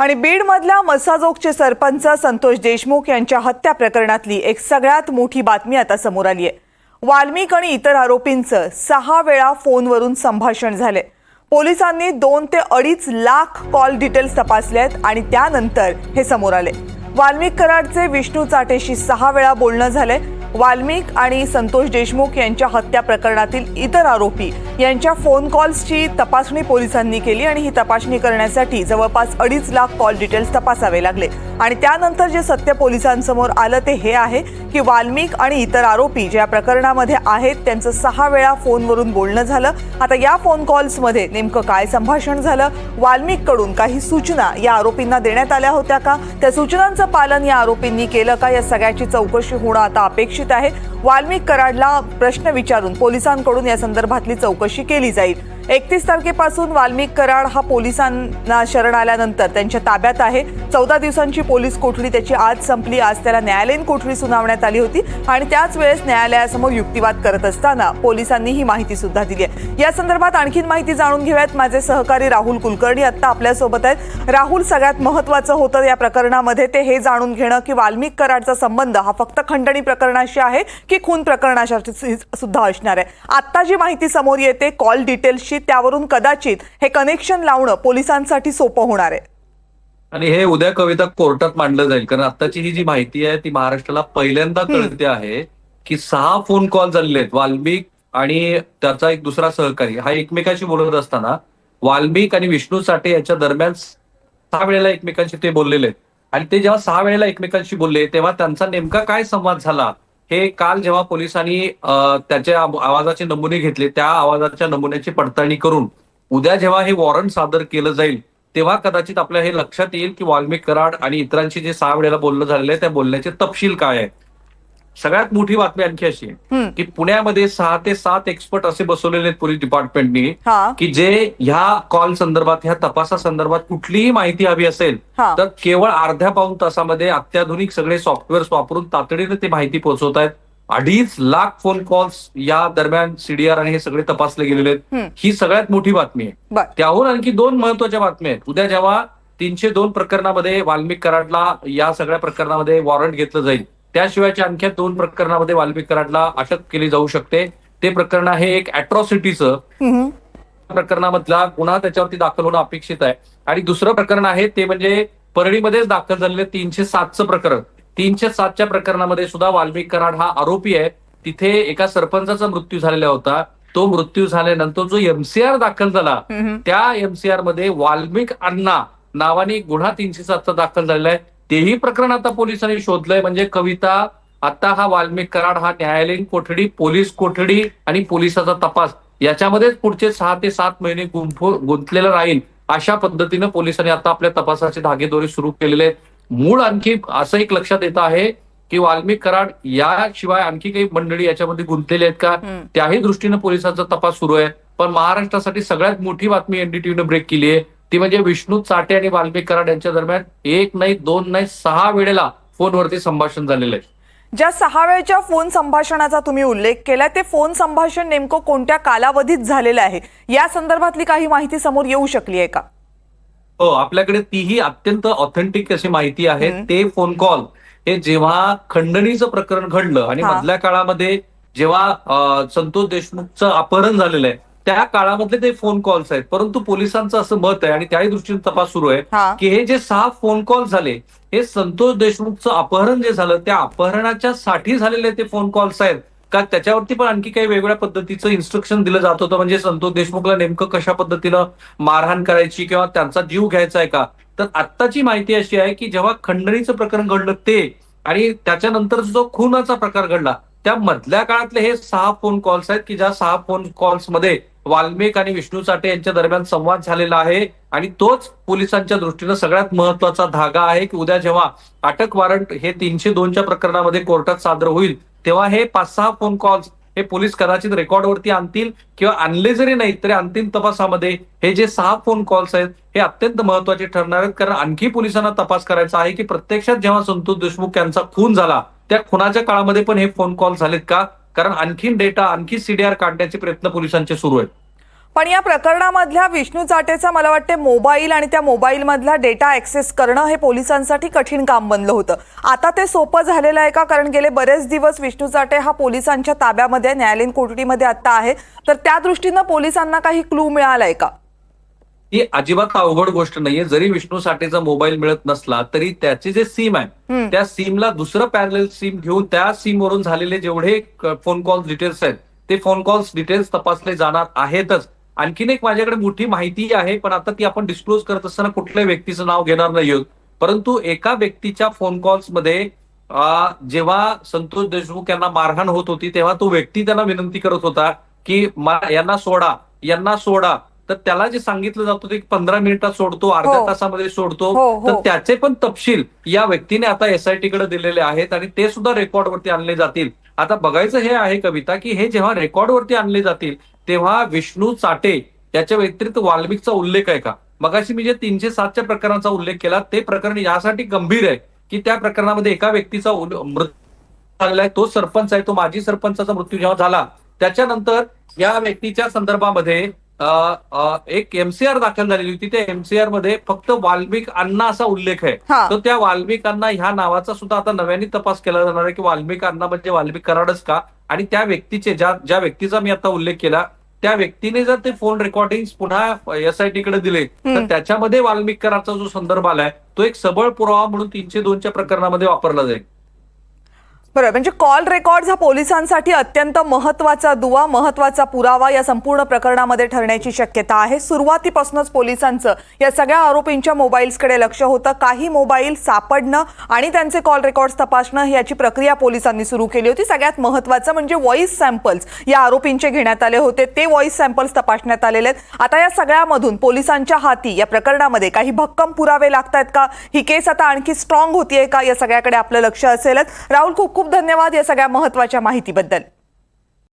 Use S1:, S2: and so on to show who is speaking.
S1: आणि बीडमधल्या मसाजोगचे सरपंच संतोष देशमुख यांच्या हत्या प्रकरणातली एक सगळ्यात मोठी बातमी आता समोर आली आहे. वाल्मिक आणि इतर आरोपींचं सहा वेळा फोनवरून संभाषण झाले पोलिसांनी दोन ते अडीच लाख कॉल डिटेल्स तपासले आहेत आणि त्यानंतर हे समोर आले. वाल्मिक कराडचे विष्णू चाटेशी सहा वेळा बोलणं झालंय. वाल्मिक आणि संतोष देशमुख यांच्या हत्या प्रकरणातील इतर आरोपी यांच्या फोन कॉल्सची तपासणी पोलिसांनी केली आणि ही तपासणी करण्यासाठी जवळपास अडीच लाख कॉल डिटेल्स तपासावे लागले. आणि त्यानंतर जे सत्य पोलिसांसमोर आलं ते हे आहे की वाल्मिक आणि इतर आरोपी ज्या प्रकरणामध्ये आहेत त्यांचं सहा वेळा फोनवरून बोलणं झालं. आता या फोन कॉल्समध्ये नेमकं काय संभाषण झालं? वाल्मिककडून काही सूचना या आरोपींना देण्यात आल्या होत्या का? त्या सूचनांचं पालन या आरोपींनी केलं का? या सगळ्याची चौकशी होणं आता अपेक्षित आहे. वाल्मिक कराडला प्रश्न विचारून पोलिसांकडून या संदर्भातली चौकशी केली जाईल. एकतीस तारखेपासून वाल्मिक कराड हा पोलिसांना शरण आल्यानंतर त्यांच्या ताब्यात आहे. चौदा दिवसांची पोलीस कोठडी त्याची आज संपली. आज त्याला न्यायालयीन कोठडी सुनावण्यात आली होती आणि त्याच वेळेस न्यायालयासमोर युक्तिवाद करत असताना पोलिसांनी ही माहिती सुद्धा दिली आहे. या संदर्भात आणखीन माहिती जाणून घेऊयात. माझे सहकारी राहुल कुलकर्णी आत्ता आपल्यासोबत आहेत. राहुल सगळ्यात महत्वाचं होतं या प्रकरणामध्ये ते हे जाणून घेणं की वाल्मिक कराडचा संबंध हा फक्त खंडणी प्रकरणाशी आहे की खून प्रकरणाशी सुद्धा असणार आहे? आत्ता जी माहिती समोर येते कॉल डिटेल्सची त्यावरून कदाचित हे कनेक्शन लावणं पोलिसांसाठी सोपं होणार आहे.
S2: आणि हे उद्या कविता कोर्टात मांडलं जाईल कारण आताची ही जी माहिती आहे ती महाराष्ट्राला पहिल्यांदा कळते आहे की सहा फोन कॉल झालेले आहेत. वाल्मिक आणि त्याचा एक दुसरा सहकारी हा एकमेकांशी बोलत असताना वाल्मिक आणि विष्णू साठे याच्या दरम्यान सहा वेळेला एकमेकांशी ते बोललेले आहेत. आणि ते जेव्हा सहा वेळेला एकमेकांशी बोलले तेव्हा त्यांचा नेमका काय संवाद झाला? हे काल जेव्हा पोलिसांनी त्याच्या आवाजाचे नमुने घेतले त्या आवाजाच्या नमुन्याची पडताळणी करून उद्या जेव्हा हे वॉरंट सादर केलं जाईल तेव्हा कदाचित आपल्या हे लक्षात येईल की वाल्मिक कराड आणि इतरांशी जे सहा वेळेला बोलणं झालेलं आहे त्या बोलण्याचे तपशील काय आहे सगळ्यात मोठी बातमी आणखी अशी आहे. की पुण्यामध्ये सहा ते सात एक्सपर्ट असे बसवलेले आहेत पोलीस डिपार्टमेंटनी की जे ह्या कॉल संदर्भात ह्या तपासा संदर्भात कुठलीही माहिती हवी असेल. तर केवळ अर्ध्या पाऊन तासामध्ये अत्याधुनिक सगळे सॉफ्टवेअर वापरून तातडीने ते माहिती पोहोचवत आहेत अडीच लाख फोन कॉल्स या दरम्यान सीडीआर आणि हे सगळे तपासले गेलेले. आहेत ही सगळ्यात मोठी बातमी आहे त्याहून आणखी दोन महत्त्वाच्या बातम्या आहेत उद्या जेव्हा तीनशे दोन प्रकरणामध्ये वाल्मिक कराडला या सगळ्या प्रकरणामध्ये वॉरंट घेतलं जाईल त्याशिवायच्या आणखी दोन प्रकरणामध्ये वाल्मिक कराडला अटक केली जाऊ शकते. ते प्रकरण आहे एक अॅट्रॉसिटीचं. प्रकरणामधला गुन्हा त्याच्यावरती दाखल होणं अपेक्षित आहे. आणि दुसरं प्रकरण आहे ते म्हणजे परळीमध्येच दाखल झालेलं तीनशे सातचं प्रकरण. तीनशे सातच्या प्रकरणामध्ये सुद्धा वाल्मिक कराड हा आरोपी आहे. तिथे एका सरपंचाचा मृत्यू झालेला होता. तो मृत्यू झाल्यानंतर जो एमसीआर दाखल झाला. त्या एमसीआरमध्ये वाल्मिक अण्णा नावाने गुन्हा तीनशे सातचा दाखल झालेला आहे. तेही प्रकरण आता पोलिसांनी शोधलंय. म्हणजे कविता आता हा वाल्मिक कराड हा न्यायालयीन कोठडी पोलीस कोठडी आणि पोलिसाचा तपास. याच्यामध्येच पुढचे सहा ते सात महिने गुंफू गुंतलेला राहील अशा पद्धतीनं पोलिसांनी आता आपल्या तपासाचे धागेदोरे सुरू केलेले आहेत. मूळ आणखी असं एक लक्षात येत आहे की वाल्मिक कराड याशिवाय आणखी काही मंडळी याच्यामध्ये गुंतलेली आहेत का. त्याही दृष्टीनं पोलिसांचा तपास सुरू आहे. पण महाराष्ट्रासाठी सगळ्यात मोठी बातमी एनडीटीव्हीनं ब्रेक केली आहे. ती म्हणजे विष्णू चाटे आणि वाल्मिक कराड यांच्या दरम्यान एक नाही दोन नाही सहा वेळेला फोनवरती संभाषण झालेलं आहे
S1: ज्या सहा वेळच्या फोन संभाषणाचा तुम्ही उल्लेख केलाय ते फोन संभाषण नेमकं कोणत्या कालावधीत झालेलं आहे या संदर्भातली काही माहिती समोर येऊ शकली आहे का
S2: हो आपल्याकडे तीही अत्यंत ऑथेंटिक अशी माहिती आहे. ते फोन कॉल हे जेव्हा खंडणीचं प्रकरण घडलं आणि. मधल्या काळामध्ये जेव्हा संतोष देशमुखचं अपहरण झालेलं आहे त्या काळामधले ते फोन कॉल्स आहेत. परंतु पोलिसांचं असं मत आहे आणि त्याही दृष्टीने तपास सुरू आहे की हे जे सहा फोन कॉल झाले हे संतोष देशमुखचं अपहरण जे झालं त्या अपहरणाच्या साठी झालेले ते फोन कॉल्स आहेत. का त्याच्यावरती पण आणखी काही वेगळ्या पद्धतीचं इन्स्ट्रक्शन दिलं जात होतं? म्हणजे संतोष देशमुखला नेमकं कशा पद्धतीनं मारहाण करायची किंवा त्यांचा जीव घ्यायचा आहे का? तर आत्ताची माहिती अशी आहे की जेव्हा खंडणीचं प्रकरण घडलं ते आणि त्याच्यानंतर जो खुनाचा प्रकार घडला त्या मधल्या काळातले हे सहा फोन कॉल्स आहेत की ज्या सहा फोन कॉल्समध्ये वाल्मिक आणि विष्णू साठे यांच्या दरम्यान संवाद झालेला आहे आणि तोच पोलिसांच्या दृष्टीनं सगळ्यात महत्त्वाचा धागा आहे की उद्या जेव्हा अटक वॉरंट हे तीनशे दोनच्या प्रकरणामध्ये कोर्टात सादर होईल तेव्हा हे पाच सहा फोन कॉल्स हे पोलीस कदाचित रेकॉर्डवरती आणतील किंवा आणले जरी नाहीत तरी अंतिम तपासामध्ये हे जे सहा फोन कॉल्स आहेत हे अत्यंत महत्त्वाचे ठरणार आहेत. कारण आणखी पोलिसांना तपास करायचा आहे की प्रत्यक्षात जेव्हा संतोष देशमुख यांचा खून झाला त्या खुनाच्या काळामध्ये पण हे फोन कॉल झालेत का? कारण आणखीन डेटा आणखी सीडीआर काढण्याचे प्रयत्न पोलिसांचे सुरू आहेत.
S1: पण या प्रकरणामधल्या विष्णू चाटेचा मला वाटते मोबाईल आणि त्या मोबाईलमधला डेटा ऍक्सेस करणं हे पोलिसांसाठी कठीण काम बनलं होतं. आता ते सोपं झालेलं आहे का? कारण गेले बरेच दिवस विष्णू चाटे हा पोलिसांच्या ताब्यामध्ये न्यायालयीन कोठडीमध्ये आता आहे. तर त्या दृष्टीनं पोलिसांना काही क्लू मिळालाय का?
S2: ही अजिबात अवघड गोष्ट नाहीये. जरी विष्णू साठेचा मोबाईल मिळत नसला तरी त्याचे जे सिम आहे त्या सिमला दुसरं पॅरल सिम घेऊन त्या सिम वरून झालेले जेवढे फोन कॉल डिटेल्स आहेत ते फोन कॉल्स डिटेल्स तपासले जाणार आहेतच. आणखीन एक माझ्याकडे मोठी माहिती आहे पण आता ती आपण डिस्क्लोज करत असताना कुठल्याही व्यक्तीचं नाव घेणार नाही आहोत परंतु एका व्यक्तीच्या फोन कॉल्समध्ये जेव्हा संतोष देशमुख यांना मारहाण होत होती तेव्हा तो व्यक्ती त्यांना विनंती करत होता की यांना सोडा यांना सोडा. तर त्याला जे सांगितलं जात होतं की पंधरा मिनिटात सोडतो अर्ध्या
S1: हो.
S2: तासामध्ये सोडतो
S1: हो, हो.
S2: तर त्याचे पण तपशील या व्यक्तीने आता एसआयटी कडे दिलेले आहेत आणि ते सुद्धा रेकॉर्डवरती आणले जातील आता बघायचं हे आहे कविता की हे जेव्हा रेकॉर्डवरती आणले जातील तेव्हा विष्णू चाटे याच्या व्यतिरिक्त वाल्मिकचा उल्लेख आहे का मगाशी मी जे तीनशे सातच्या प्रकरणाचा उल्लेख केला ते प्रकरण यासाठी गंभीर आहे की त्या प्रकरणामध्ये एका व्यक्तीचा मृत्यू झालेला आहे तो सरपंच आहे तो माजी सरपंचाचा मृत्यू जेव्हा झाला त्याच्यानंतर या व्यक्तीच्या संदर्भामध्ये एक एमसीआर दाखल झालेली होती. त्या एमसीआरमध्ये फक्त वाल्मिक अण्णा असा उल्लेख आहे. तर त्या वाल्मिक अण्णा ह्या नावाचा सुद्धा आता नव्याने तपास केला जाणार आहे की वाल्मिक अण्णा म्हणजे वाल्मिक कराडच का? आणि त्या व्यक्तीचे ज्या ज्या व्यक्तीचा मी आता उल्लेख केला त्या व्यक्तीने जर ते फोन रेकॉर्डिंग पुन्हा एसआयटी कडे दिले तर त्याच्यामध्ये वाल्मिक कराडचा जो संदर्भ आलाय तो एक सबळ पुरावा म्हणून तीनशे दोनच्या प्रकरणामध्ये वापरला जाईल.
S1: बरोबर म्हणजे कॉल रेकॉर्ड हा पोलिसांसाठी अत्यंत महत्त्वाचा दुवा महत्त्वाचा पुरावा या संपूर्ण प्रकरणामध्ये ठरण्याची शक्यता आहे. सुरुवातीपासूनच पोलिसांचं या सगळ्या आरोपींच्या मोबाईल्सकडे लक्ष होतं. काही मोबाईल सापडणं आणि त्यांचे कॉल रेकॉर्ड्स तपासणं याची प्रक्रिया पोलिसांनी सुरू केली होती. सगळ्यात महत्वाचं म्हणजे व्हॉइस सॅम्पल्स या आरोपींचे घेण्यात आले होते. ते व्हॉइस सॅम्पल्स तपासण्यात आलेले आहेत. आता या सगळ्यामधून पोलिसांच्या हाती या प्रकरणामध्ये काही भक्कम पुरावे लागत आहेत का? ही केस आता आणखी स्ट्रॉंग होतीये का? या सगळ्याकडे आपलं लक्ष असेलच. राहुल खूप खूप धन्यवाद या सगळ्या महत्त्वाच्या माहितीबद्दल.